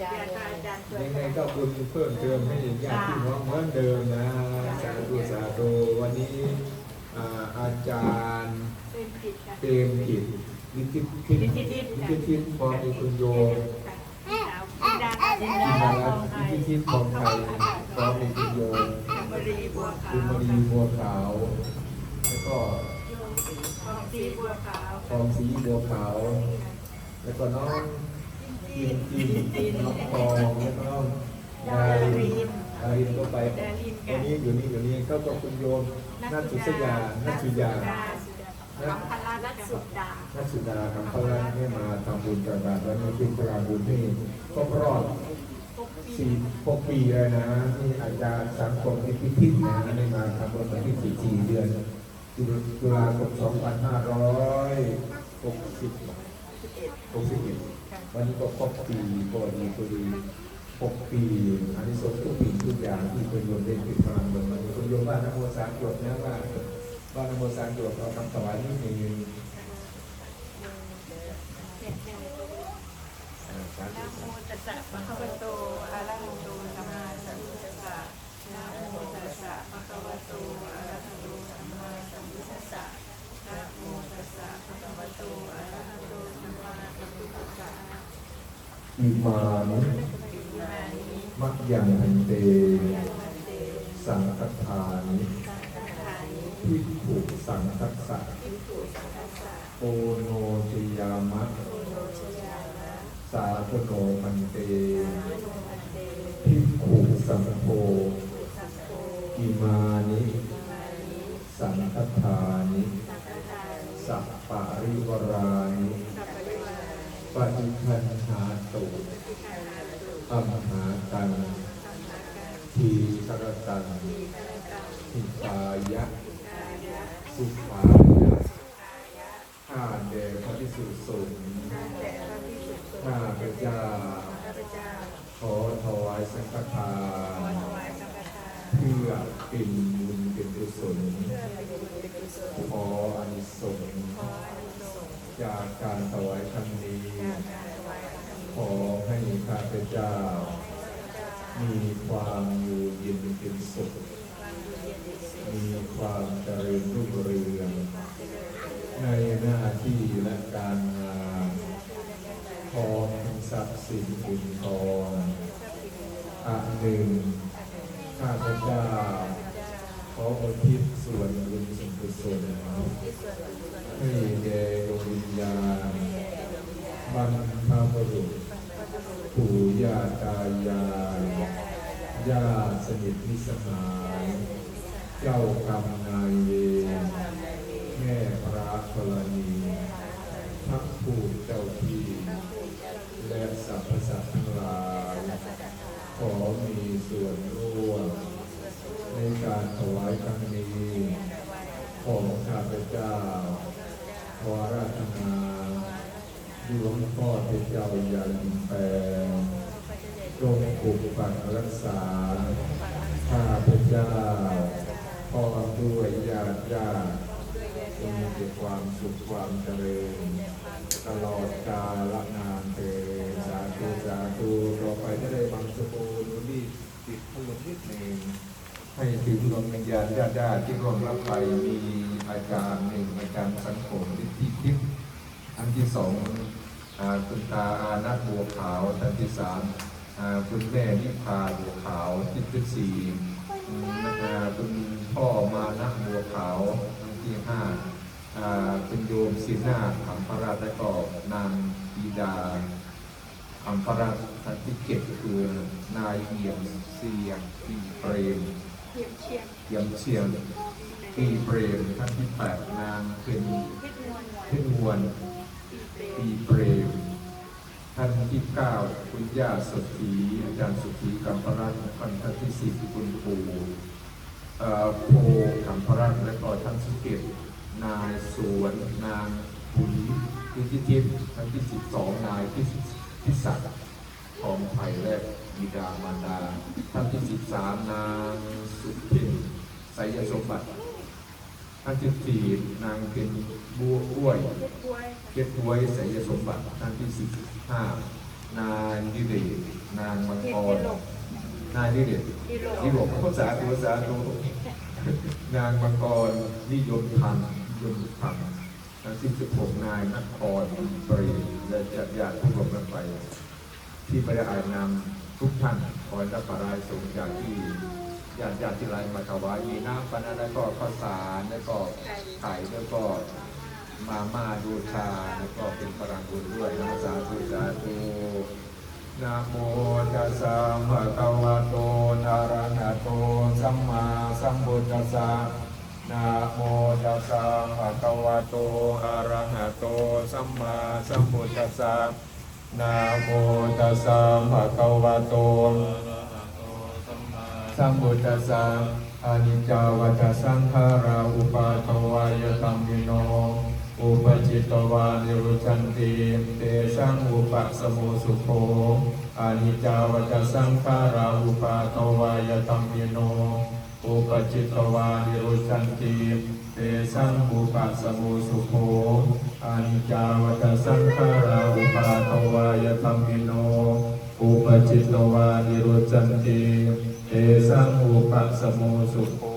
จารย์อาจารย์ช่วยยังไงก็บุญเพิ่มเติมให้ญาติพี่น้องเหมือนเดิมนะสาธุสาธุวันนี้อาจารย์เป็นผิดค่ะเตรียมจิตลิขิตทิศลิขิตทิศพร้อมมีคุณโยมค่ะดาดาจิดานดาทรัอตน์ไทลิยขิตทิศของไทยพรมีคุณโยมบรีบัวขาคุณวมณีบัวขาวแล้วก็ทองสีบัวขาวทองสีบัวขาวแล้วก็น้อง จินจินน้องทองแล้วก็น้องดารินดารินก็ไปดารินวักันนี้อยู่นี่อยู่นี่ก็กับคุณโยมนัทสุสยานัทสุยาสัมพันธ์นัทสุดานัทสุดาคำพลังให้มาทำบุญกันบาตรวันนี้เป็นการบุญที่ครบรอบสี่หกปีเลยนะที่อาจารย์สังคมที่พิพิธนะได้มาทำบุญวันที่สี่สี่เดือนตุลาคมสองพันห้าร้อยหกสิบหกสิบเอ็ด วันนี้ก็ครบปีพอดีพอดีหกปีอันนี้สงทุกปีทุกอย่างที่คุณโยมได้ติดพลังบนมันคุณโยมว่านโมสามจบนะว่าว่านโมสามจบเราทำถวายนี่เองนะโมตัสสะภะคะวะโตอะระหะโตสัมมาสัมพุทธัสสะนะโมตัสสะภะคะวะโตอะระหะโตสัมมาสัมพุทธัสสะนะโมตัสสะภะคะวะโตอะระหะโตสัมมาสัมพุทธัสสะ อิมานิมักยังเต สังฆทานิพิภูสังคัสสะโอโนจิยามะ สาธโนมันเตพิภูสังโภอิมานิ สังฆทานิ สัปปาริวรานิ ปฏิคันหาตุทิฏฐานาตุอัมหาตังทีสรตังทีฆะกังหิตายะ สุขายะกายะข้าแด่พระพิสุสงฆ์ข้าแต่พระพิสุสงฆ์ข้าพระเจ้า ขอทาขอนถวายสังฆทานเพื่อเป็นบุญเป็นกุศล พเจ้า มีความอยู่เย็นเป็นสุข มีความเจริญรุ่งเรืองควารรุ่งเรืองในหน้าที่และการงานพร้อมทั้งทรัพย์สินเงินทองอันหนึ่งข้าพเจ้าขออุทิศส่วนบุญส่วนกุศลที่ส่วนบุญส่วนให้แด่ดวงวิญญาณบรรพบุรุษ ปู่ย่าตายายญาติสนิทมิสหาย เจ้ากรรมนายเวรแม่พระธรณีพระผู้เจ้าที่ และสรรพสัตว์ทั้งหลาย ขอมีส่วนร่วม ในการถวายครั้งนี้ ของข้าพเจ้าขอราธนา หลวงพ่อพระเจ้าย่าลืมแปลงจงปกปักรักษาข้าพเจ้าพร้อมด้วยญาติญาติจงมีแต่ความสุขความเจริญ ตลอดกาลนานเถิดสาธุสาธุต่อไปถ้าได้บางสกุลรีบติดพลนิดหนึ่งให้ถึงดวงวิญญาณญาติญาติที่ร่วมรับไปมีอาจารย์หนึ่งอาจารย์สังคมที่ทิพย์ อันที่สองอ่าคุณตาอานัทบัวขาวอันที่สามอ่าคุณแม่นิพาบัวขาวที่ที่สี่อืมอ่าคุณพ่อมานับัวขาวอันที่ห้าอ่าคุณโยมศินาถามพระราชและก็นางปีดาอัมพรัตน์ท่านที่เจ็ดคือนายเอี่ยมเสียงปีเปรมเทียมเชียงเอี่ยมเชียงปีเปรมท่านที่แปดนางเป็นเพชรนวล ณีเปรปีเปรมท่านที่เก้าคุณย่าสุธีอาจารย์สุธีกัมพรัตน์ท่านที่สิบคุณปู่โพกัมพรัตน์และก็ท่านสุเกตนายสวน นางบุญพิทิทิพย์ท่านที่สิบสองนายพิสิพิศักดิ์ทองไทยและบิดามารดาท่านที่สิบสามนางสุพินไสยสมบัติ ท่านที่สี่นางเป็นบัวอ้วยเกล้วยเพชรบวยไสยสมบัติท่านที่สิบห้านายนิเรศรนายนิเดชที่โลกที่บอกภาษาตัวสาธุนางมังกรนิยมพันธ์นิยมพันทั้งสิ้นสิบหกนายนครปรีและจัดญาติผู้รวมกันไป ที่บริหารงานทุกท่านขอให้รับปรายสงจากที่ ญาติญาติที่ไรมาถวายมีน้ำปานะแล้วก็ข้าวสารแล้วก็ไข่แล้วก็มาม่าดูชาแล้วก็เป็นพลังบุญด้วยนะสาธุสาธุนะโมตัสสะภะคะวะโตอะระหะโตสัมมาสัมพุทธัสสะนะโมตัสสะภะคะวะโตอะระหะโตสัมมาสัมพุทธัสสะนะโมตัสสะภะคะวะโต สัมพุทธัสสะอานิจจาวัฏสังขาราอุปาทวายตัมมิโนอุปจิตตวานิรุชันติเตสังอุปสมุสุโขอานิจาวัฏสังขาราอุปาทวายตัมมิโนอุปจิตตวานิรุชันติเตสังอุปสมุสุโขอานิจาวัฏสังขาราอุปาทวายตัมมิโน อุปจิตตวานิโรจันติเอสังอุปสมุสุโข